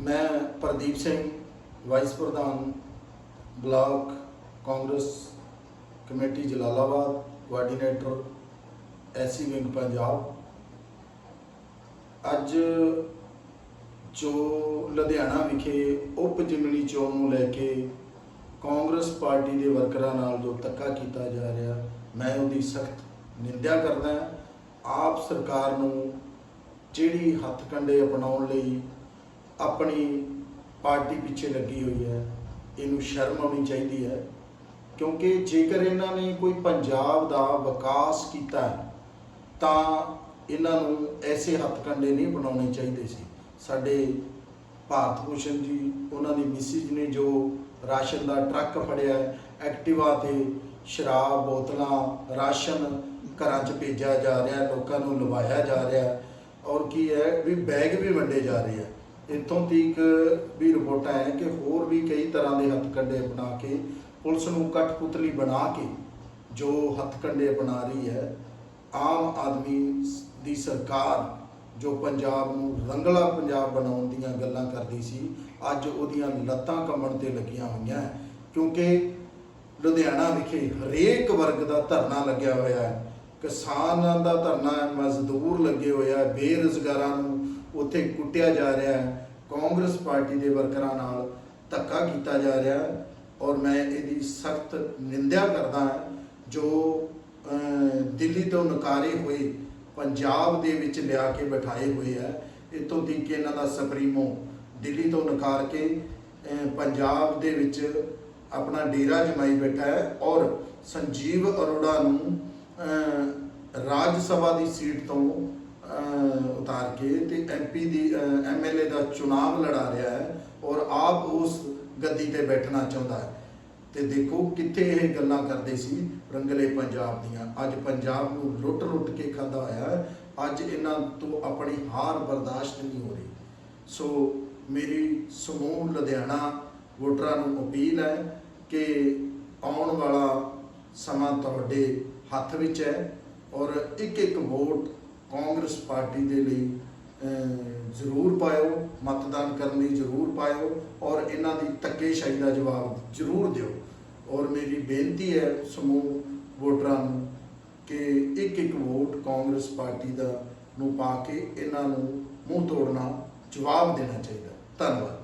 ਮੈਂ ਪ੍ਰਦੀਪ ਸਿੰਘ, ਵਾਈਸ ਪ੍ਰਧਾਨ, block Congress committee Jalalabad coordinator SC wing Punjab. ਅੱਜ ਜੋ ਲੁਧਿਆਣਾ ਵਿਖੇ ਉਪ ਜ਼ਿਮਨੀ ਚੋਣ ਨੂੰ ਲੈ ਕੇ ਕਾਂਗਰਸ ਪਾਰਟੀ ਦੇ ਵਰਕਰਾਂ ਨਾਲ ਜੋ ਧੱਕਾ ਕੀਤਾ ਜਾ ਰਿਹਾ, ਮੈਂ ਉਹਦੀ ਸਖਤ ਨਿੰਦਿਆ ਕਰਦਾ ਆਪ ਸਰਕਾਰ ਨੂੰ ਜਿਹੜੀ ਹੱਥ ਕੰਡੇ ਅਪਣਾਉਣ ਲਈ ਆਪਣੀ ਪਾਰਟੀ ਪਿੱਛੇ ਲੱਗੀ ਹੋਈ ਹੈ। ਇਹਨੂੰ ਸ਼ਰਮ ਆਉਣੀ ਚਾਹੀਦੀ ਹੈ। ਕਿਉਂਕਿ ਜੇਕਰ ਇਹਨਾਂ ਨੇ ਕੋਈ ਪੰਜਾਬ ਦਾ ਵਿਕਾਸ ਕੀਤਾ ਤਾਂ ਇਹਨਾਂ ਨੂੰ ਐਸੇ ਹੱਥ ਕੰਡੇ ਨਹੀਂ ਬਣਾਉਣੇ ਚਾਹੀਦੇ ਸੀ। ਸਾਡੇ ਭਾਰਤ ਭੂਸ਼ਣ ਜੀ, ਉਹਨਾਂ ਦੀ ਮਿਸਿਜ ਨੇ ਜੋ ਰਾਸ਼ਨ ਦਾ ਟਰੱਕ ਫੜਿਆ ਐਕਟਿਵਾ ਤੇ ਸ਼ਰਾਬ ਬੋਤਲਾਂ, ਰਾਸ਼ਨ ਘਰਾਂ 'ਚ ਭੇਜਿਆ ਜਾ ਰਿਹਾ, ਲੋਕਾਂ ਨੂੰ ਲਵਾਇਆ ਜਾ ਰਿਹਾ। ਔਰ ਕੀ ਹੈ, ਵੀ ਬੈਗ ਵੀ ਵੰਡੇ ਜਾ ਰਹੇ ਆ। ਇੱਥੋਂ ਤੀਕ ਵੀ ਰਿਪੋਰਟਾਂ ਹੈ ਕਿ ਹੋਰ ਵੀ ਕਈ ਤਰ੍ਹਾਂ ਦੇ ਹੱਥ ਕੰਡੇ ਅਪਣਾ ਕੇ ਪੁਲਿਸ ਨੂੰ ਕਠਪੁਤਲੀ ਬਣਾ ਕੇ ਜੋ ਹੱਥ ਕੰਡੇ ਅਪਣਾ ਰਹੀ ਹੈ, ਆਮ ਆਦਮੀ ਦੀ ਸਰਕਾਰ ਜੋ ਪੰਜਾਬ ਨੂੰ ਰੰਗਲਾ ਪੰਜਾਬ ਬਣਾਉਣ ਦੀਆਂ ਗੱਲਾਂ ਕਰਦੀ ਸੀ, ਅੱਜ ਉਹਦੀਆਂ ਲੱਤਾਂ ਕੰਬਣ ਤੇ ਲੱਗੀਆਂ ਹੋਈਆਂ ਹੈ। ਕਿਉਂਕਿ ਲੁਧਿਆਣਾ ਵਿਖੇ ਹਰੇਕ ਵਰਗ ਦਾ ਧਰਨਾ ਲੱਗਿਆ ਹੋਇਆ ਹੈ। ਕਿਸਾਨਾਂ ਦਾ ਧਰਨਾ ਹੈ, ਮਜ਼ਦੂਰ ਲੱਗੇ ਹੋਏ ਆ, ਬੇਰੁਜ਼ਗਾਰਾਂ ਨੂੰ ਉੱਥੇ ਕੁੱਟਿਆ ਜਾ ਰਿਹਾ ਹੈ। ਕਾਂਗਰਸ ਪਾਰਟੀ ਦੇ ਵਰਕਰਾਂ ਨਾਲ ਧੱਕਾ ਕੀਤਾ ਜਾ ਰਿਹਾ ਹੈ ਔਰ ਮੈਂ ਇਹਦੀ ਸਖਤ ਨਿੰਦਿਆ ਕਰਦਾ ਹਾਂ ਜੋ ਦਿੱਲੀ ਤੋਂ ਨਕਾਰੇ ਹੋਏ, ਪੰਜਾਬ ਦੇ ਵਿੱਚ ਲਿਆ ਕੇ ਬਿਠਾਏ ਹੋਏ ਆ। ਇਤੋਂ ਤੀਕ ਇਹਨਾਂ ਦਾ ਸੁਪਰੀਮੋ ਦਿੱਲੀ ਤੋਂ ਨਕਾਰ ਕੇ ਪੰਜਾਬ ਦੇ ਵਿੱਚ ਆਪਣਾ ਡੇਰਾ ਜਮਾਈ ਬੈਠਾ ਹੈ ਔਰ ਸੰਜੀਵ ਅਰੋੜਾ ਨੂੰ ਰਾਜ ਸਭਾ ਦੀ ਸੀਟ ਤੋਂ ਉਤਾਰ ਕੇ ਤੇ ਐਮਪੀ ਦੀ ਐਮਐਲਏ ਦਾ ਚੁਣਾਵ ਲੜਾ ਰਿਹਾ ਹੈ ਔਰ ਆਪ ਉਸ ਗੱਦੀ ਤੇ ਬੈਠਣਾ ਚਾਹੁੰਦਾ ਹੈ। ਤੇ ਦੇਖੋ ਕਿੱਥੇ ਇਹ ਗੱਲਾਂ ਕਰਦੇ ਸੀ ਰੰਗਲੇ ਪੰਜਾਬ ਦੀਆਂ। ਅੱਜ ਪੰਜਾਬ ਨੂੰ ਲੁੱਟ-ਲੁੱਟ ਕੇ ਖਾਦਾ ਹੋਇਆ ਹੈ। ਅੱਜ ਇਹਨਾਂ ਤੋਂ ਆਪਣੀ ਹਾਰ ਬਰਦਾਸ਼ਤ ਨਹੀਂ ਹੋ ਰਹੀ। ਸੋ ਮੇਰੀ ਸਮੂਹ ਲੁਧਿਆਣਾ ਵੋਟਰਾਂ ਨੂੰ ਅਪੀਲ ਹੈ ਕਿ ਆਉਣ ਵਾਲਾ ਸਮਾਂ ਤੁਹਾਡੇ ਹੱਥ ਵਿੱਚ ਹੈ ਔਰ ਇੱਕ ਇੱਕ ਵੋਟ ਕਾਂਗਰਸ ਪਾਰਟੀ ਦੇ ਲਈ ਜ਼ਰੂਰ ਪਾਇਓ, ਮਤਦਾਨ ਕਰਨ ਲਈ ਜ਼ਰੂਰ ਪਾਇਓ ਔਰ ਇਹਨਾਂ ਦੀ ਧੱਕੇਸ਼ਾਹੀ ਦਾ ਜਵਾਬ ਜ਼ਰੂਰ ਦਿਓ। ਔਰ ਮੇਰੀ ਬੇਨਤੀ ਹੈ ਸਮੂਹ ਵੋਟਰਾਂ ਨੂੰ ਕਿ ਇੱਕ ਇੱਕ ਵੋਟ ਕਾਂਗਰਸ ਪਾਰਟੀ ਦਾ ਨੂੰ ਪਾ ਕੇ ਇਹਨਾਂ ਨੂੰ ਮੂੰਹ ਤੋੜਨਾ, ਜਵਾਬ ਦੇਣਾ ਚਾਹੀਦਾ। ਧੰਨਵਾਦ।